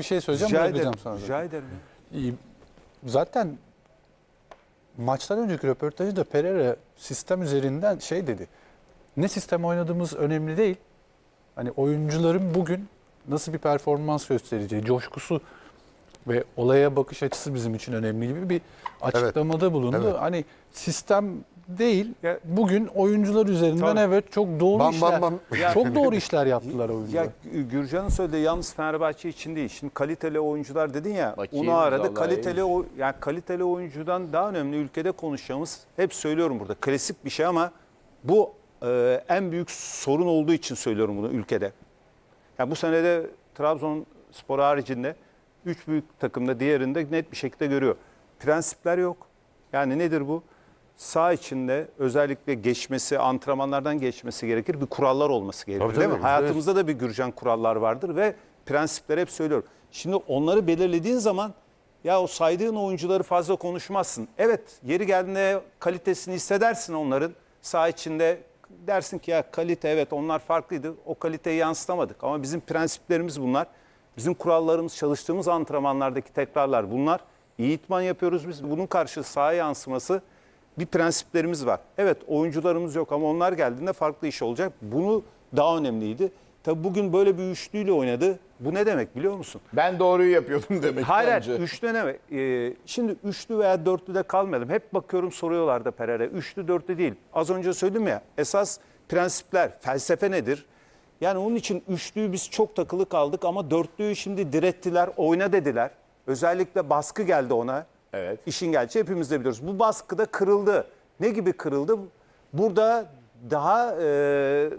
bir şey söyleyeceğim Rica ederim. sonra. Rica ederim. İyi. Zaten maçtan önceki röportajda Pereira sistem üzerinden şey dedi. Ne sistem oynadığımız önemli değil. Hani oyuncuların bugün nasıl bir performans göstereceği, coşkusu ve olaya bakış açısı bizim için önemli gibi bir açıklamada bulundu. Evet. Hani sistem değil. Ya- bugün oyuncular üzerinden Tabii. evet çok doğru Bam, işler. bam, bam. Çok doğru işler yaptılar oyuncular. Ya Gürcan'ın söylediği yalnız Fenerbahçe için değil. Şimdi kaliteli oyuncular dedin ya. Bakayım, onu aradı. Kaliteli o yani kaliteli oyuncudan daha önemli ülkede konuşacağımız hep söylüyorum burada. Klasik bir şey ama bu e, en büyük sorun olduğu için söylüyorum bunu ülkede. Yani bu senede Trabzonspor haricinde üç büyük takımda diğerinde net bir şekilde görüyor. Prensipler yok. Yani nedir bu? Sağ içinde özellikle geçmesi, antrenmanlardan geçmesi gerekir. Bir kurallar olması gerekir Tabii, değil tabii, mi? Hayatımızda da bir Gürcan kurallar vardır ve prensipler hep söylüyorum. Şimdi onları belirlediğin zaman ya o saydığın oyuncuları fazla konuşmazsın. Evet yeri geldiğinde kalitesini hissedersin onların. Sağ içinde dersin ki ya kalite evet onlar farklıydı. O kaliteyi yansıtamadık ama bizim prensiplerimiz bunlar. Bizim kurallarımız, çalıştığımız antrenmanlardaki tekrarlar bunlar. İyi itman yapıyoruz biz. Bunun karşı sahaya yansıması bir prensiplerimiz var. Evet oyuncularımız yok ama onlar geldiğinde farklı iş olacak. Bunu daha önemliydi. Tabii bugün böyle bir üçlüyle oynadı. Bu ne demek biliyor musun? Ben doğruyu yapıyordum demek Hayır, bence. üçlü ne demek? Ee, şimdi üçlü veya dörtlüde kalmayalım. Hep bakıyorum soruyorlar da Pereira. Üçlü dörtlü değil. Az önce söyledim ya esas prensipler, felsefe nedir? Yani onun için üçlüyü biz çok takılı kaldık ama dörtlüyü şimdi direttiler, oyna dediler. Özellikle baskı geldi ona. Evet. İşin gerçeği hepimiz de biliyoruz. Bu baskı da kırıldı. Ne gibi kırıldı? Burada daha e,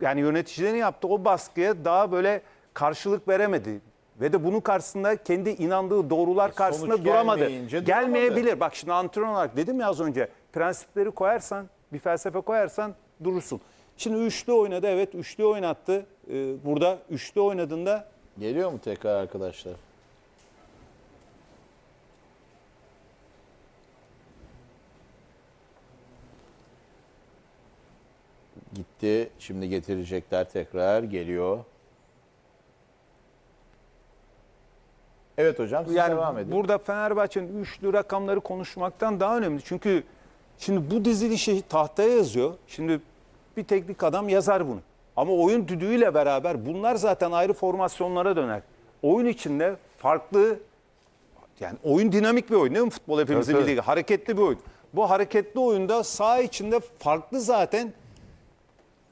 yani yöneticilerin yaptığı o baskıya daha böyle karşılık veremedi. Ve de bunun karşısında kendi inandığı doğrular karşısında E, sonuç duramadı. Gelmeyebilir. Bak şimdi antrenör olarak dedim ya az önce prensipleri koyarsan, bir felsefe koyarsan durursun. Şimdi üçlü oynadı evet üçlü oynattı. Ee, burada üçlü oynadığında Geliyor mu tekrar arkadaşlar? Gitti. Şimdi getirecekler tekrar. Geliyor. Evet hocam siz yani devam edin. burada Fenerbahçe'nin üçlü rakamları konuşmaktan daha önemli. Çünkü şimdi bu dizilişi tahtaya yazıyor. Şimdi bir teknik adam yazar bunu. Ama oyun düdüğüyle beraber bunlar zaten ayrı formasyonlara döner. Oyun içinde farklı yani oyun dinamik bir oyun değil mi futbol hepimizin Evet, bildiği gibi. Hareketli bir oyun. Bu hareketli oyunda sağ içinde farklı zaten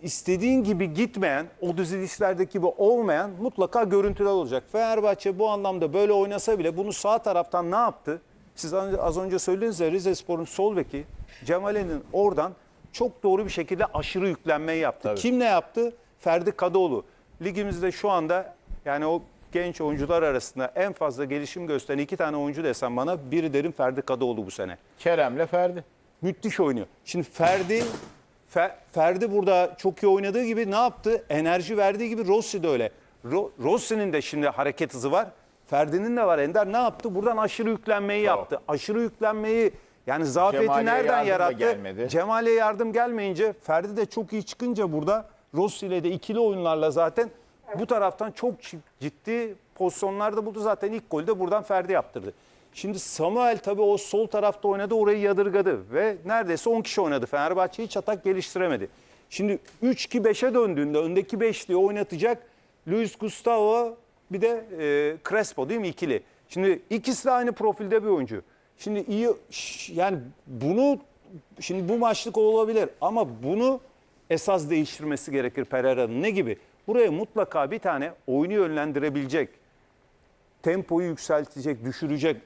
istediğin gibi gitmeyen, o dizilişlerdeki gibi olmayan mutlaka görüntüler olacak. Fenerbahçe bu anlamda böyle oynasa bile bunu sağ taraftan ne yaptı? Siz az az önce söylediniz ya Rize Spor'un sol beki Cemale'nin oradan çok doğru bir şekilde aşırı yüklenmeyi yaptı. Tabii. Kim ne yaptı? Ferdi Kadıoğlu. Ligimizde şu anda yani o genç oyuncular arasında en fazla gelişim gösteren iki tane oyuncu desem bana biri derim Ferdi Kadıoğlu bu sene Kerem'le Ferdi. müthiş oynuyor. Şimdi Ferdi Fe- Ferdi burada çok iyi oynadığı gibi ne yaptı? Enerji verdiği gibi Rossi de öyle. Ro- Rossi'nin de şimdi hareket hızı var. Ferdi'nin de var. Ender ne yaptı? Buradan aşırı yüklenmeyi Bravo. yaptı. Aşırı yüklenmeyi yani zafiyeti nereden yarattı? Cemal'e yardım gelmeyince Ferdi de çok iyi çıkınca burada Rossi ile de ikili oyunlarla zaten bu taraftan çok ciddi pozisyonlarda buldu. Zaten ilk golü de buradan Ferdi yaptırdı. Şimdi Samuel tabii o sol tarafta oynadı orayı yadırgadı ve neredeyse 10 kişi oynadı. Fenerbahçe hiç atak geliştiremedi. Şimdi 3-2-5'e döndüğünde öndeki beşliği oynatacak Luis Gustavo bir de e, Crespo değil mi ikili. Şimdi ikisi de aynı profilde bir oyuncu. Şimdi iyi yani bunu şimdi bu maçlık olabilir ama bunu esas değiştirmesi gerekir Pereira'nın. Ne gibi? Buraya mutlaka bir tane oyunu yönlendirebilecek, tempoyu yükseltecek, düşürecek,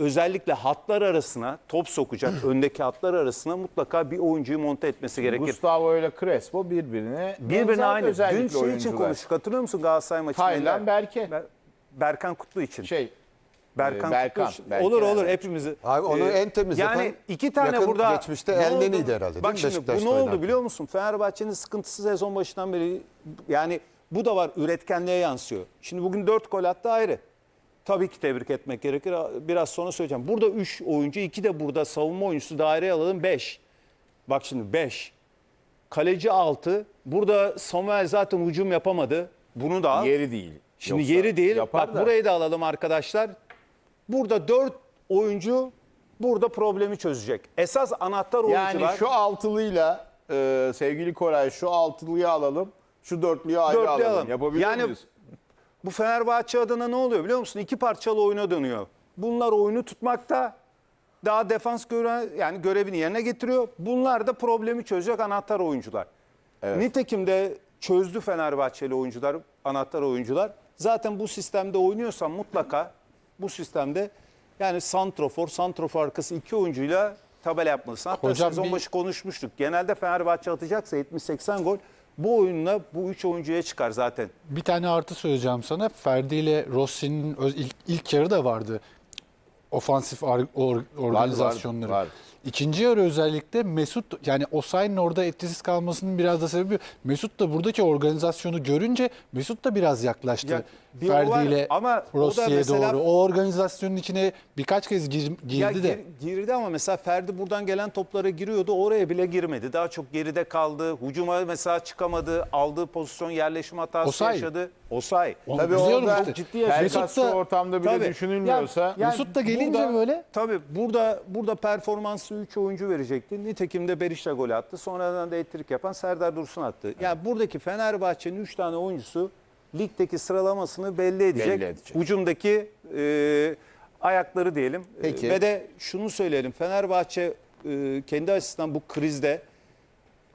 özellikle hatlar arasına top sokacak, öndeki hatlar arasına mutlaka bir oyuncuyu monte etmesi gerekir. Gustavo ile Crespo birbirine Birbirine benzer aynı. Dün şey için oyuncular. konuştuk. Hatırlıyor musun Galatasaray maçında? Taylan Berke. Ber- Berkan Kutlu için. Şey Berkan, e, Berkan, Kutlu için. Berke olur olur yani. hepimizi. Abi onu Ee, en temiz Yani yapan iki tane yakın burada. geçmişte Ne Elneni'ydi herhalde, Bak şimdi bu ne oldu oynarken? biliyor musun? Fenerbahçe'nin sıkıntısı sezon başından beri yani bu da var üretkenliğe yansıyor. Şimdi bugün dört gol attı ayrı. Tabii ki tebrik etmek gerekir. Biraz sonra söyleyeceğim. Burada 3 oyuncu, 2 de burada savunma oyuncusu daireye alalım 5. Bak şimdi 5. Kaleci 6. Burada Samuel zaten hücum yapamadı. Bunu da al. yeri değil. Şimdi Yoksa yeri değil. yapar Bak da. burayı da alalım arkadaşlar. Burada dört oyuncu burada problemi çözecek. Esas anahtar oyuncular. Yani şu altılıyla e, sevgili Koray şu altılıyı alalım. Şu dörtlüyü ayrı Dörtlüyü alalım. alalım. Yapabiliyor Yani- muyuz? Bu Fenerbahçe adına ne oluyor biliyor musun? İki parçalı oyuna dönüyor. Bunlar oyunu tutmakta daha defans göre, yani görevini yerine getiriyor. Bunlar da problemi çözecek anahtar oyuncular. Nitekim de çözdü Fenerbahçeli oyuncular, anahtar oyuncular. Zaten bu sistemde oynuyorsan mutlaka bu sistemde yani santrofor, santrofor arkası iki oyuncuyla tabela yapmalısın. Hatta Hocam sezon bir- başı konuşmuştuk. Genelde Fenerbahçe atacaksa 70-80 gol bu oyunla bu üç oyuncuya çıkar zaten. Bir tane artı söyleyeceğim sana. Ferdi ile Rossi'nin öz- ilk, ilk yarı da vardı. Ofansif ar- or- organizasyonları. var. İkinci yarı özellikle Mesut yani Osayi'nin orada etkisiz kalmasının biraz da sebebi Mesut da buradaki organizasyonu görünce Mesut da biraz yaklaştı. Ya, bir var Ferdi ile ama o da Rossi'ye mesela- doğru. O organizasyonun içine birkaç kez gir- girdi Ya de. gir- girdi ama mesela Ferdi buradan gelen toplara giriyordu. Oraya bile girmedi. Daha çok geride kaldı. Hucuma mesela çıkamadı. Aldığı pozisyon yerleşim hatası Osay. yaşadı. Osay. Onu Tabii orada işte. ciddi da- ortamda bile Tabii. düşünülmüyorsa Ya- yani Mesut da gelince burada- böyle- Tabii burada burada performansı 3 oyuncu verecekti. Nitekim de Berisha gol attı. Sonradan da ettirik yapan Serdar Dursun attı. Yani buradaki Fenerbahçe'nin 3 tane oyuncusu ligdeki sıralamasını belli edecek. Belli edecek. Ucumdaki e, ayakları diyelim. E, Peki. Ve de şunu söyleyelim. Fenerbahçe e, kendi açısından bu krizde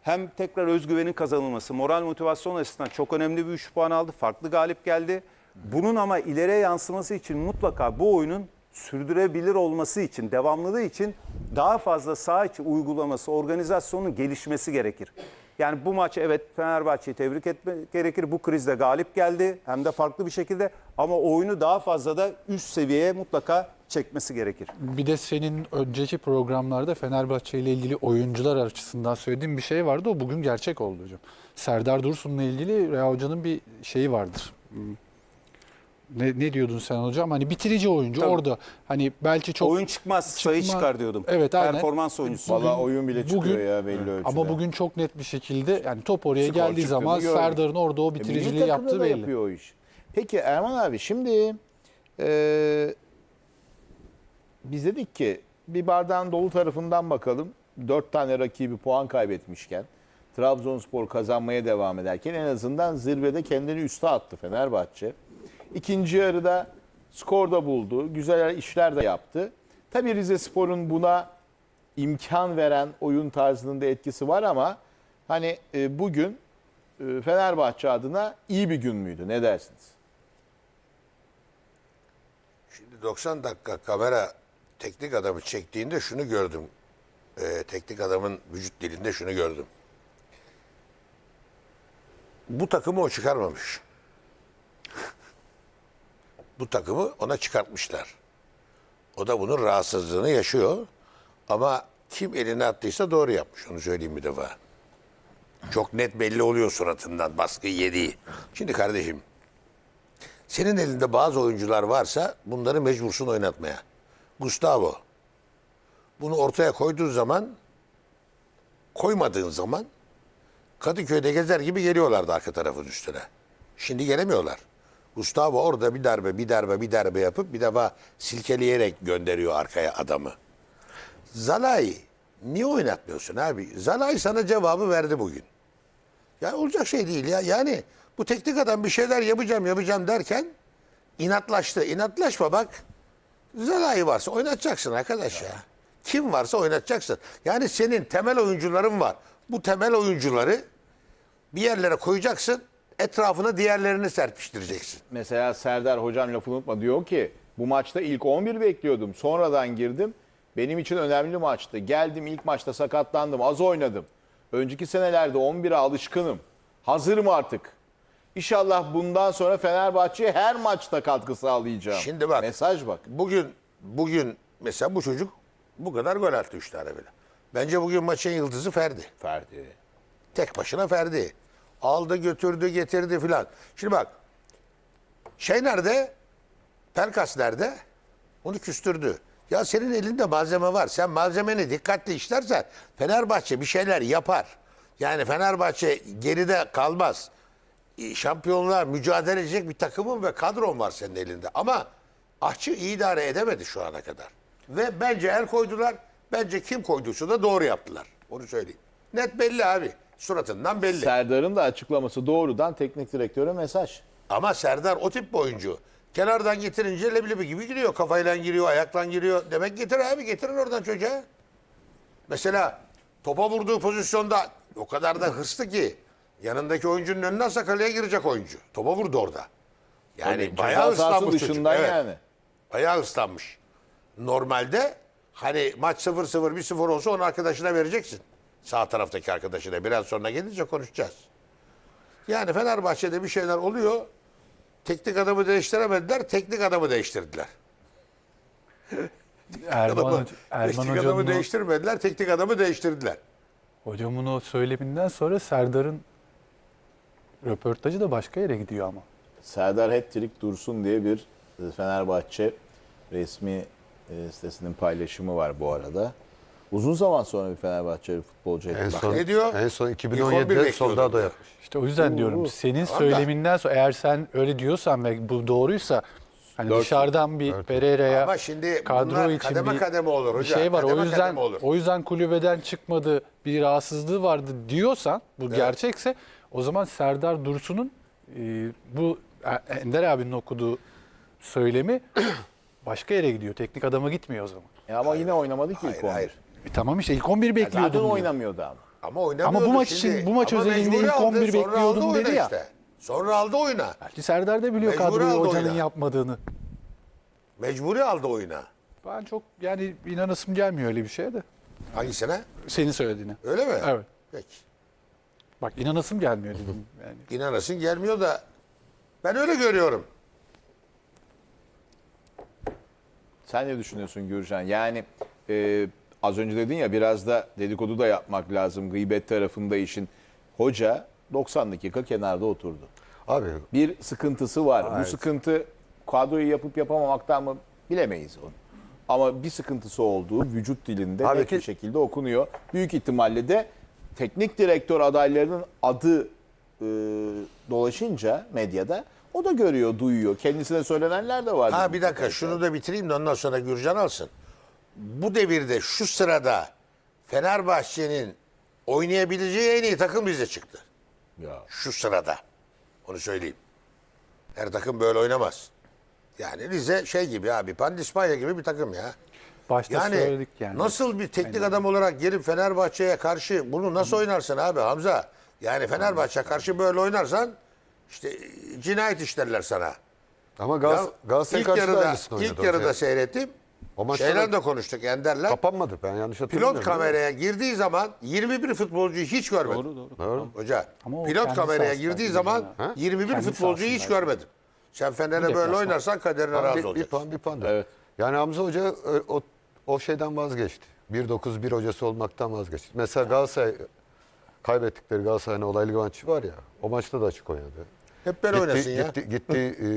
hem tekrar özgüvenin kazanılması, moral motivasyon açısından çok önemli bir 3 puan aldı. Farklı galip geldi. Bunun ama ileriye yansıması için mutlaka bu oyunun sürdürebilir olması için, devamlılığı için daha fazla saha içi uygulaması, organizasyonun gelişmesi gerekir. Yani bu maç evet Fenerbahçe'yi tebrik etmek gerekir. Bu krizde galip geldi hem de farklı bir şekilde ama oyunu daha fazla da üst seviyeye mutlaka çekmesi gerekir. Bir de senin önceki programlarda Fenerbahçe ile ilgili oyuncular açısından söylediğin bir şey vardı. O bugün gerçek oldu hocam. Serdar Dursun'la ilgili Rea Hoca'nın bir şeyi vardır. Ne, ne diyordun sen hocam? Hani bitirici oyuncu Tabii. orada. Hani belki çok Oyun çıkmaz, sayı Çıkma- çıkar diyordum. Evet, aynen. Performans oyuncusu. valla oyun bile çıkıyor bugün- ya belli ölçüde. ama bugün çok net bir şekilde yani top oraya Skor geldiği zaman. Serdar'ın orada o E, bitiriciliği takımda yaptığı belli. yapıyor o iş. Peki Erman abi şimdi e, biz dedik ki bir bardağın dolu tarafından bakalım. Dört tane rakibi puan kaybetmişken Trabzonspor kazanmaya devam ederken en azından zirvede kendini üste attı Fenerbahçe. İkinci yarıda skorda buldu. Güzel işler de yaptı. Tabii Rize Spor'un buna imkan veren oyun tarzının da etkisi var ama hani e, bugün e, Fenerbahçe adına iyi bir gün müydü? Ne dersiniz? Şimdi 90 dakika kamera teknik adamı çektiğinde şunu gördüm. Ee, teknik adamın vücut dilinde şunu gördüm. Bu takımı o çıkarmamış. Bu takımı ona çıkartmışlar. O da bunun rahatsızlığını yaşıyor. Ama kim eline attıysa doğru yapmış. Onu söyleyeyim bir defa. Çok net belli oluyor suratından baskıyı yediği. Şimdi kardeşim senin elinde bazı oyuncular varsa bunları mecbursun oynatmaya. Gustavo. Bunu ortaya koyduğun zaman koymadığın zaman Kadıköy'de gezer gibi geliyorlardı arka tarafın üstüne. Şimdi gelemiyorlar. Gustavo orada bir darbe, bir darbe, bir darbe yapıp bir defa silkeleyerek gönderiyor arkaya adamı. Zalai niye oynatmıyorsun abi? Zalai sana cevabı verdi bugün. Ya olacak şey değil ya. Yani bu teknik adam bir şeyler yapacağım yapacağım derken inatlaştı. İnatlaşma bak. Zalai varsa oynatacaksın arkadaş ya. Kim varsa oynatacaksın. Yani senin temel oyuncuların var. Bu temel oyuncuları bir yerlere koyacaksın. Etrafına diğerlerini serpiştireceksin. Mesela Serdar hocam lafını unutma diyor ki bu maçta ilk 11 bekliyordum. Sonradan girdim. Benim için önemli maçtı. Geldim ilk maçta sakatlandım. Az oynadım. Önceki senelerde 11'e alışkınım. Hazırım artık. İnşallah bundan sonra Fenerbahçe'ye her maçta katkı sağlayacağım. Şimdi bak. Mesaj bak. Bugün bugün mesela bu çocuk bu kadar gol attı üç tane bile. Bence bugün maçın yıldızı Ferdi. Ferdi. Tek başına Ferdi. Aldı götürdü getirdi filan. Şimdi bak şey nerede? Pelkas nerede? Onu küstürdü. Ya senin elinde malzeme var. Sen malzemeni dikkatli işlersen Fenerbahçe bir şeyler yapar. Yani Fenerbahçe geride kalmaz. şampiyonlar mücadele edecek bir takımın ve kadron var senin elinde. Ama Ahçı idare edemedi şu ana kadar. Ve bence el koydular. Bence kim koyduysa da doğru yaptılar. Onu söyleyeyim. Net belli abi. Suratından belli. Serdar'ın da açıklaması doğrudan teknik direktöre mesaj. Ama Serdar o tip bir oyuncu. Kenardan getirince leblebi gibi giriyor. Kafayla giriyor, ayakla giriyor. Demek getir abi getirin oradan çocuğa. Mesela topa vurduğu pozisyonda o kadar da hırslı ki yanındaki oyuncunun önüne alsa kaleye girecek oyuncu. Topa vurdu orada. Yani Tabii, bayağı ıslanmış çocuk. Evet, yani. Bayağı ıslanmış. Normalde hani maç 0-0 1-0 olsa onu arkadaşına vereceksin. Sağ taraftaki arkadaşına. Biraz sonra gelince konuşacağız. Yani Fenerbahçe'de bir şeyler oluyor. Teknik adamı değiştiremediler, teknik adamı değiştirdiler. Erman, Adamı, Erman teknik adamı o, değiştirmediler, teknik adamı değiştirdiler. hocamın o söyleminden sonra Serdar'ın röportajı da başka yere gidiyor ama. Serdar Hattrick Dursun diye bir e, Fenerbahçe resmi e, sitesinin paylaşımı var bu arada. Uzun zaman sonra bir Fenerbahçe futbolcu En son, ne diyor? En son İlk 11 2017'de bekliyordum Soldado diyor. yapmış. İşte o yüzden diyorum senin Valla. söyleminden sonra eğer sen öyle diyorsan ve bu doğruysa hani Dört dışarıdan bir Pereira'ya Ama şimdi kadro bunlar için kademe bir, kademe olur bir hocam. şey var. Kademe o yüzden kademe olur. o yüzden kulübeden çıkmadı, bir rahatsızlığı vardı diyorsan bu gerçekse o zaman Serdar Dursun'un e, bu E- Ender abinin okuduğu söylemi başka yere gidiyor. Teknik adama gitmiyor o zaman. Ya ama yine oynamadı ki ilk Hayır, 11. hayır. E tamam işte ilk 11 Ya bekliyordum. Zaten diyor. oynamıyordu ama. Ama oynamıyordu Ama bu maç şimdi. için- bu maç Ama özelinde mecburi ilk aldı, 11 sonra aldı bekliyordum dedi ya. Işte. Sonra aldı oyuna. Belki Serdar da biliyor Mecbur kadroyu hocanın oyuna. yapmadığını. Mecburi aldı oyuna. Ben çok yani inanasım gelmiyor öyle bir şeye de. Hangisine? Senin söylediğine. Öyle mi? Evet. Peki. Bak inanasım gelmiyor dedim. Yani. İnanasın gelmiyor da ben öyle görüyorum. Sen ne düşünüyorsun Gürcan? Yani e, az önce dedin ya biraz da dedikodu da yapmak lazım gıybet tarafında işin. Hoca 90 dakika kenarda oturdu. Abi Bir sıkıntısı var. Bu Evet. sıkıntı kadroyu yapıp yapamamaktan mı bilemeyiz onu. Ama bir sıkıntısı olduğu vücut dilinde Abi net bir ki- şekilde okunuyor. Büyük ihtimalle de teknik direktör adaylarının adı e, dolaşınca medyada o da görüyor, duyuyor. Kendisine söylenenler de var. Ha bir dakika şunu da bitireyim de ondan sonra Gürcan alsın. Bu devirde şu sırada Fenerbahçe'nin oynayabileceği en iyi takım bize çıktı. Ya. Şu sırada. Onu söyleyeyim. Her takım böyle oynamaz. Yani Rize şey gibi abi Pandispanya gibi bir takım ya. Başta Yani, söyledik yani. nasıl bir teknik adam olarak gelip Fenerbahçe'ye karşı bunu nasıl oynarsın abi Hamza? Yani Fenerbahçe'ye karşı böyle oynarsan işte cinayet işlerler sana. ama Gaz, Galatasaray ilk karşı da yarıda, aynısını oynadı ilk yarıda seyrettim. O maçta da- de konuştuk Ender'le. Kapanmadı ben yanlış hatırlamıyorum. Pilot kameraya girdiği zaman 21 futbolcuyu hiç görmedim. Doğru doğru. Doğru. Hoca. Ama o Pilot kendi kameraya sahasında girdiği zaman. Ha? 21 Kendi futbolcuyu hiç sahasında. görmedim. Sen Fener'e Bir böyle deplasman. oynarsan kaderine Ama razı bir, bir olacaksın. puan bir puan da. Evet. Yani Hamza Hoca e, o, o şeyden vazgeçti. 1-9-1 hocası olmaktan vazgeçti. Mesela Galatasaray kaybettikleri Galatasaray'ın olaylı maçı var ya. O maçta da açık oynadı. Hep böyle gitti, oynasın ya. Gitti, gitti e,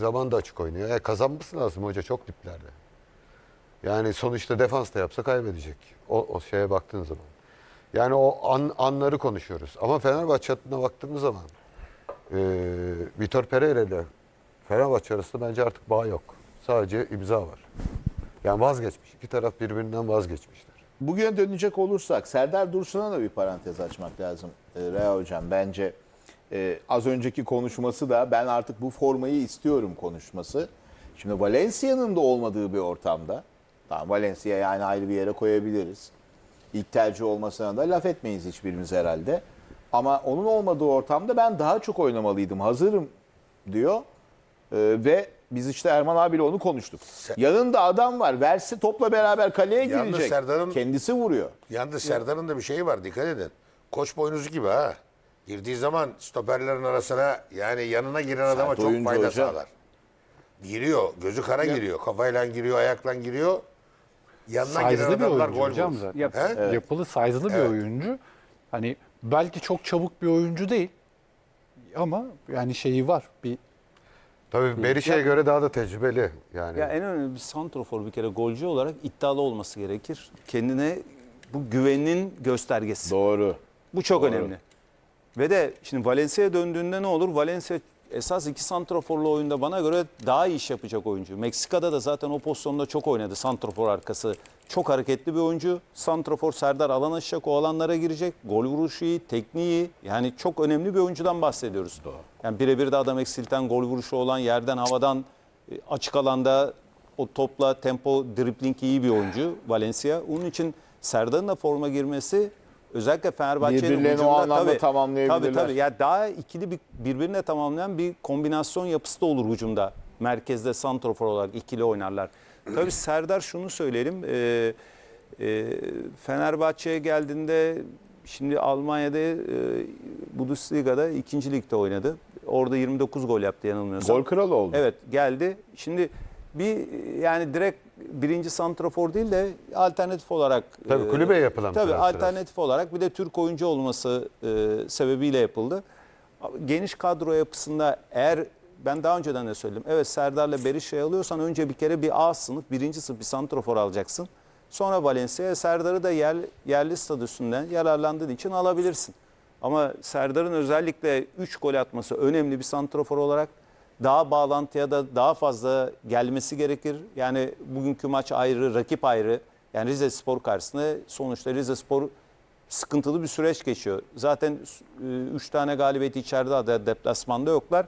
zaman da açık oynuyor. Yani kazanması lazım hoca çok diplerde. Yani sonuçta defans da yapsa kaybedecek. O, o şeye baktığın zaman. Yani o an, anları konuşuyoruz. Ama Fenerbahçe adına baktığımız zaman e, Vitor Pereira ile Fenerbahçe arasında bence artık bağ yok. Sadece imza var. Yani vazgeçmiş. İki taraf birbirinden vazgeçmişler. Bugüne dönecek olursak Serdar Dursun'a da bir parantez açmak lazım e, Rea Hocam. Bence e, az önceki konuşması da ben artık bu formayı istiyorum konuşması. Şimdi Valencia'nın da olmadığı bir ortamda. Tamam Valencia yani ayrı bir yere koyabiliriz. İlk tercih olmasına da laf etmeyiz hiçbirimiz herhalde. Ama onun olmadığı ortamda ben daha çok oynamalıydım. Hazırım diyor. E, ve biz işte Erman abiyle onu konuştuk. Yanında adam var. Verse topla beraber kaleye Yalnız girecek. Serdar'ın- Kendisi vuruyor. Yalnız Serdar'ın da bir şeyi var dikkat edin. Koç boynuzu gibi ha. Girdiği zaman stoperlerin arasına yani yanına giren adama çok oyuncu fayda hocam. sağlar. Giriyor. Gözü kara giriyor. Kafayla giriyor, ayakla giriyor. Yanına giren Size'lı bir adamlar oyuncu gol hocam bulur. zaten. Yap- He? Yapılı size'lı bir oyuncu. Hani belki çok çabuk bir oyuncu değil. Ama yani şeyi var. Bir Tabii Berişe'ye göre daha da tecrübeli. Yani Ya en önemli bir santrofor bir kere golcü olarak iddialı olması gerekir. Kendine bu güvenin göstergesi. Doğru. Bu çok Doğru. önemli. Ve de şimdi Valencia'ya döndüğünde ne olur? Valencia esas iki santraforlu oyunda bana göre daha iyi iş yapacak oyuncu. Meksika'da da zaten o pozisyonda çok oynadı santrafor arkası. Çok hareketli bir oyuncu. Santrafor Serdar alan açacak, o alanlara girecek. Gol vuruşu iyi, tekniği. Yani çok önemli bir oyuncudan bahsediyoruz. Yani birebir de adam eksilten, gol vuruşu olan, yerden havadan e, açık alanda o topla tempo, dribling iyi bir oyuncu Valencia. Onun için Serdar'ın da forma girmesi özellikle Fenerbahçe'nin Birbirlerini o hücumda anlamda tabii, tamamlayabilirler. Tabii tabii. Ya daha ikili bir birbirine tamamlayan bir kombinasyon yapısı da olur hücumda. Merkezde santrofor olarak ikili oynarlar. Tabii Serdar şunu söyleyelim. E, e, Fenerbahçe'ye geldiğinde şimdi Almanya'da e, Bundesliga'da ikinci ligde oynadı. Orada 29 gol yaptı yanılmıyorsam. Gol kralı oldu. Evet geldi. Şimdi bir yani direkt birinci santrafor değil de alternatif olarak Tabii, kulübeye yapılan bir Tabii transfer alternatif olarak bir de Türk oyuncu olması e, sebebiyle yapıldı. Geniş kadro yapısında eğer ben daha önceden de söyledim. Evet Serdar'la Berisha'yı alıyorsan önce bir kere bir A sınıf, birinci sınıf bir santrafor alacaksın. Sonra Valencia'ya Serdar'ı da yer, yerli statüsünden yararlandığın için alabilirsin. Ama Serdar'ın özellikle 3 gol atması önemli bir santrafor olarak daha bağlantıya da daha fazla gelmesi gerekir. Yani bugünkü maç ayrı, rakip ayrı. Yani Rize Spor karşısında sonuçta Rize Spor sıkıntılı bir süreç geçiyor. Zaten 3 tane galibiyeti içeride de deplasmanda yoklar.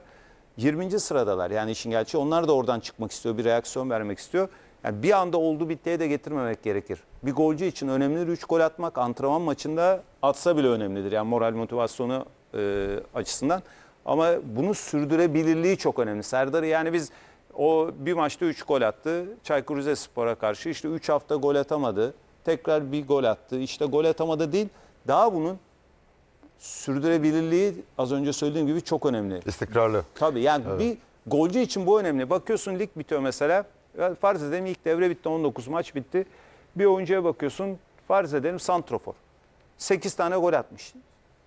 20. sıradalar. Yani işin gerçeği onlar da oradan çıkmak istiyor, bir reaksiyon vermek istiyor. Yani bir anda oldu bittiye de getirmemek gerekir. Bir golcü için önemlidir 3 gol atmak. Antrenman maçında atsa bile önemlidir. Yani moral motivasyonu e, açısından. Ama bunu sürdürebilirliği çok önemli. Serdar yani biz o bir maçta 3 gol attı. Çaykur Rizespor'a karşı işte 3 hafta gol atamadı. Tekrar bir gol attı. İşte gol atamadı değil. Daha bunun sürdürebilirliği az önce söylediğim gibi çok önemli. İstikrarlı. Tabii yani bir golcü için bu önemli. Bakıyorsun lig bitiyor mesela. Farz edelim ilk devre bitti 19 maç bitti. Bir oyuncuya bakıyorsun farz edelim santrofor. 8 tane gol atmış.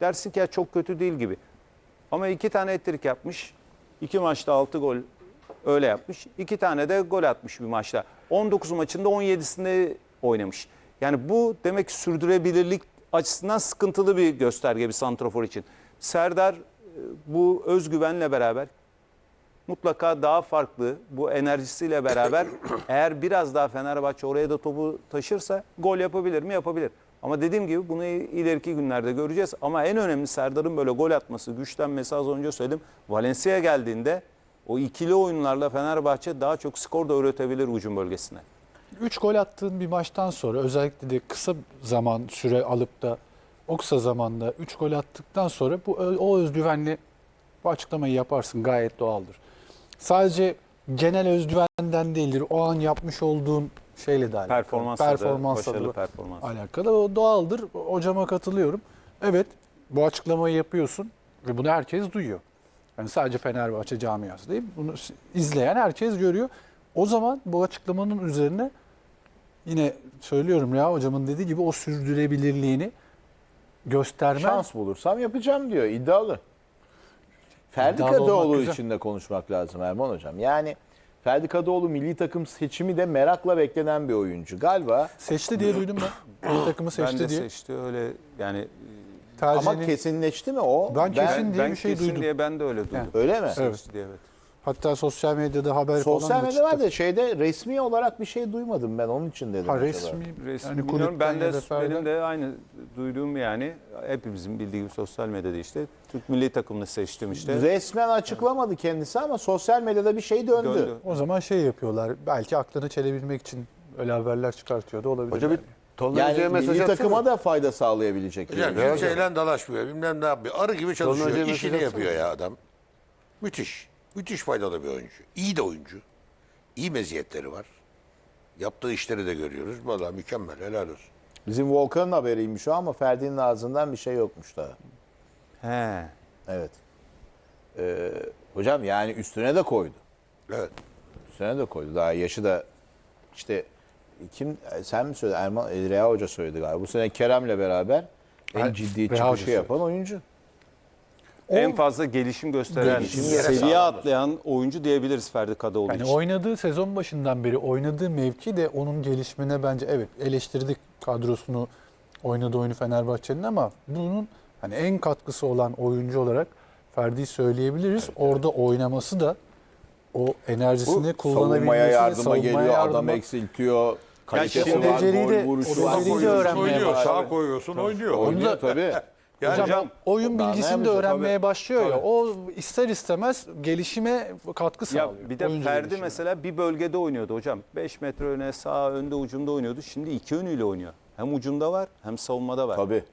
Dersin ki ya çok kötü değil gibi. Ama iki tane ettirik yapmış. İki maçta 6 gol öyle yapmış. İki tane de gol atmış bir maçta. 19 maçında 17'sinde oynamış. Yani bu demek ki sürdürebilirlik açısından sıkıntılı bir gösterge bir santrofor için. Serdar e, bu özgüvenle beraber mutlaka daha farklı bu enerjisiyle beraber eğer biraz daha Fenerbahçe oraya da topu taşırsa gol yapabilir mi? Yapabilir. Ama dediğim gibi bunu ileriki günlerde göreceğiz. Ama en önemli Serdar'ın böyle gol atması, güçlenmesi az önce söyledim. Valencia'ya geldiğinde o ikili oyunlarla Fenerbahçe daha çok skor da üretebilir hücum bölgesine. 3 gol attığın bir maçtan sonra özellikle de kısa zaman süre alıp da o kısa zamanda 3 gol attıktan sonra bu o özgüvenli bu açıklamayı yaparsın gayet doğaldır. Sadece genel özgüvenden değildir. O an yapmış olduğun şeyle de alakalı. Performansla da, Performansla başarılı da performans. alakalı. O doğaldır. Hocama katılıyorum. Evet bu açıklamayı yapıyorsun ve bunu herkes duyuyor. Yani sadece Fenerbahçe camiası değil. Bunu izleyen herkes görüyor. O zaman bu açıklamanın üzerine yine söylüyorum ya hocamın dediği gibi o sürdürebilirliğini göstermen Şans bulursam yapacağım diyor iddialı. Ferdi İddialı olmak Kadıoğlu güzel. için de konuşmak lazım Erman Hocam. Yani Ferdi Kadıoğlu milli takım seçimi de merakla beklenen bir oyuncu. Galiba seçti diye duydum ben. Bir takımı Ben seçti de diye. seçti öyle yani ama Tercihini- kesinleşti mi o? Ben kesin- diye ben bir şey kesin duydum. diye ben de öyle duydum. Öyle mi? Evet. Seçti diye, evet. Hatta sosyal medyada haber Sosyal falan da medyada var çıktı. da şeyde resmi olarak bir şey duymadım ben onun için dedim. Ha acaba. resmi, Resmi yani bilmiyorum. Ben de benim de aynı duyduğum yani hepimizin bildiği gibi sosyal medyada işte Türk milli takımını seçtim işte. Resmen açıklamadı kendisi ama sosyal medyada bir şey döndü. Döndü. O zaman şey yapıyorlar. Belki aklını çelebilmek için öyle haberler çıkartıyordu olabilir. Hoca bir yani. Tolunay Hoca'ya Yani mesaj milli takıma da fayda sağlayabilecek. bir Hocam kimseyle dalaşmıyor. Bilmem ne yapıyor. Arı gibi çalışıyor. İşini yapıyor ya adam. Müthiş. Müthiş faydalı bir oyuncu. İyi de oyuncu. İyi meziyetleri var. Yaptığı işleri de görüyoruz. Vallahi mükemmel. Helal olsun. Bizim Volkan'ın haberiymiş o ama Ferdi'nin ağzından bir şey yokmuş daha. He. Evet. Ee, hocam yani üstüne de koydu. Evet. Üstüne de koydu. Daha yaşı da işte kim sen mi söyledin? Erman Rea Hoca söyledi galiba. Bu sene Kerem'le beraber en ciddi çıkışı yapan oyuncu. En fazla gelişim gösteren, Gelişim seviye atlayan oyuncu diyebiliriz Ferdi Kadıoğlu Yani için. oynadığı sezon başından beri oynadığı mevki de onun gelişimine bence evet eleştirdik kadrosunu oynadığı oyunu Fenerbahçe'nin ama bunun hani en katkısı olan oyuncu olarak Ferdi'yi söyleyebiliriz. Orada oynaması da o enerjisini savunmaya kullanabilmesi, yardıma savunmaya geliyor, adam yardıma- eksiltiyor. Kalitesi şimdi var, beceriyi de- gol vuruşu o var. beceriyi de öğrenmeye oynuyor. başladı. Sağa koyuyorsun oynuyor. Oynuyor tabii. Yani Hocam, oyun daha ne bilgisini de öğrenmeye Tabii. başlıyor ya. O ister istemez gelişime katkı Ya sağlıyor. bir de Ferdi gelişimine. mesela bir bölgede oynuyordu hocam. 5 metre öne sağ önde ucunda oynuyordu. Şimdi iki yönüyle oynuyor. Hem ucunda var hem savunmada var. Tabii.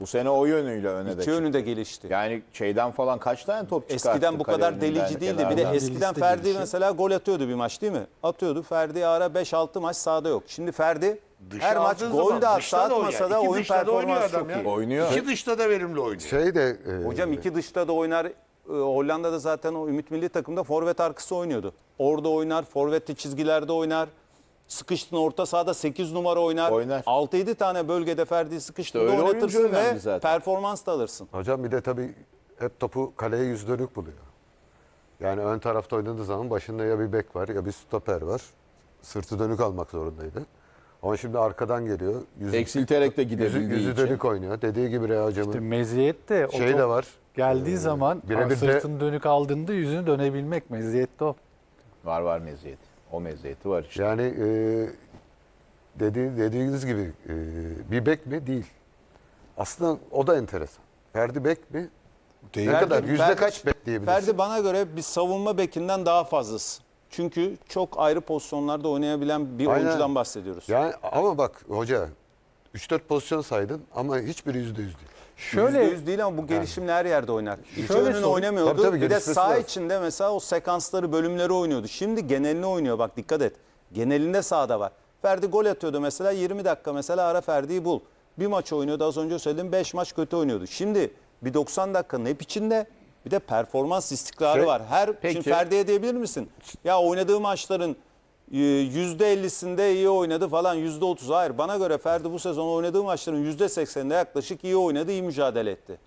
Bu sene o yönüyle öne de İki yönü de gelişti. Yani şeyden falan kaç tane top çıkarttı? Eskiden bu kadar delici değildi. Bir de eskiden Ferdi gelişiyor. mesela gol atıyordu bir maç değil mi? Atıyordu. Ferdi ara 5-6 maç sahada yok. Şimdi Ferdi Dışa her maç gol zaman de atsa dışta da atmasa oynuyor. da İki oyun dışta da oynuyor performansı adam çok ya. iyi. Oynuyor. İki dışta da verimli oynuyor. Şey de e, Hocam iki dışta da oynar. Ee, Hollanda'da zaten o Ümit Milli Takım'da forvet arkası oynuyordu. Orada oynar, forvetli çizgilerde oynar. Sıkıştın orta sahada 8 numara oynar. Oynar. 6-7 tane bölgede Ferdi'yi sıkıştığında İşte öyle oyuncu oynatırsın önemli ve zaten. performans da alırsın. Hocam bir de tabii hep topu kaleye yüz dönük buluyor. Yani ön tarafta oynadığı zaman başında ya bir bek var ya bir stoper var. Sırtı dönük almak zorundaydı. Ama şimdi arkadan geliyor. Yüzü, Eksilterek de yüzü, gidebildiği yüzü için. dönük oynuyor. Dediği gibi Rea hocamın İşte meziyet de o şey top de var. geldiği Ee, zaman birebir de- sırtını dönük aldığında yüzünü dönebilmek meziyet de o. Var var meziyeti. O meziyeti var işte. Yani e, dedi, dediğiniz gibi e, bir bek mi? Değil. Aslında o da enteresan. Ferdi bek mi? Ne Ferdi- kadar? Yüzde Ferdi- kaç bek diyebilirsin? Ferdi bana göre bir savunma bekinden daha fazlası. Çünkü çok ayrı pozisyonlarda oynayabilen bir Aynen. oyuncudan bahsediyoruz. Yani ama bak hoca 3-4 pozisyon saydın ama hiçbiri yüzde yüz değil. Şöyle %100 değil ama bu gelişimle her yerde oynar. Şöyle önünü oynamıyordu. Tabii, tabii, bir de sağ lazım. içinde mesela o sekansları, bölümleri oynuyordu. Şimdi genelini oynuyor bak dikkat et. Genelinde sağda var. Ferdi gol atıyordu mesela 20 dakika mesela ara Ferdi'yi bul. Bir maç oynuyordu az önce söyledim 5 maç kötü oynuyordu. Şimdi bir 90 dakikanın hep içinde bir de performans istikrarı Şey, var. Her peki. şimdi Ferdi'ye diyebilir misin? Ya oynadığı maçların e, %50'sinde iyi oynadı falan %30. Hayır bana göre Ferdi bu sezon oynadığı maçların %80'inde yaklaşık iyi oynadı, iyi mücadele etti.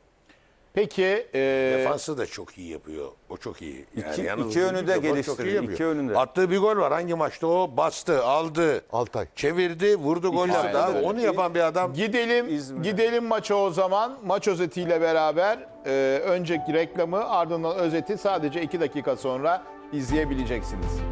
Peki e, Defansı da çok iyi yapıyor. O çok iyi. İki- yalnız iki yönü de çok iyi yapıyor. iki de. Attığı bir gol var. Hangi maçta o? Bastı, aldı. Altay. Çevirdi, vurdu gol Aynen yaptı. Abi öyle. Onu yapan bir adam. gidelim İzmir'e. gidelim maça o zaman. Maç özetiyle beraber e, önceki reklamı ardından özeti sadece 2 dakika sonra izleyebileceksiniz.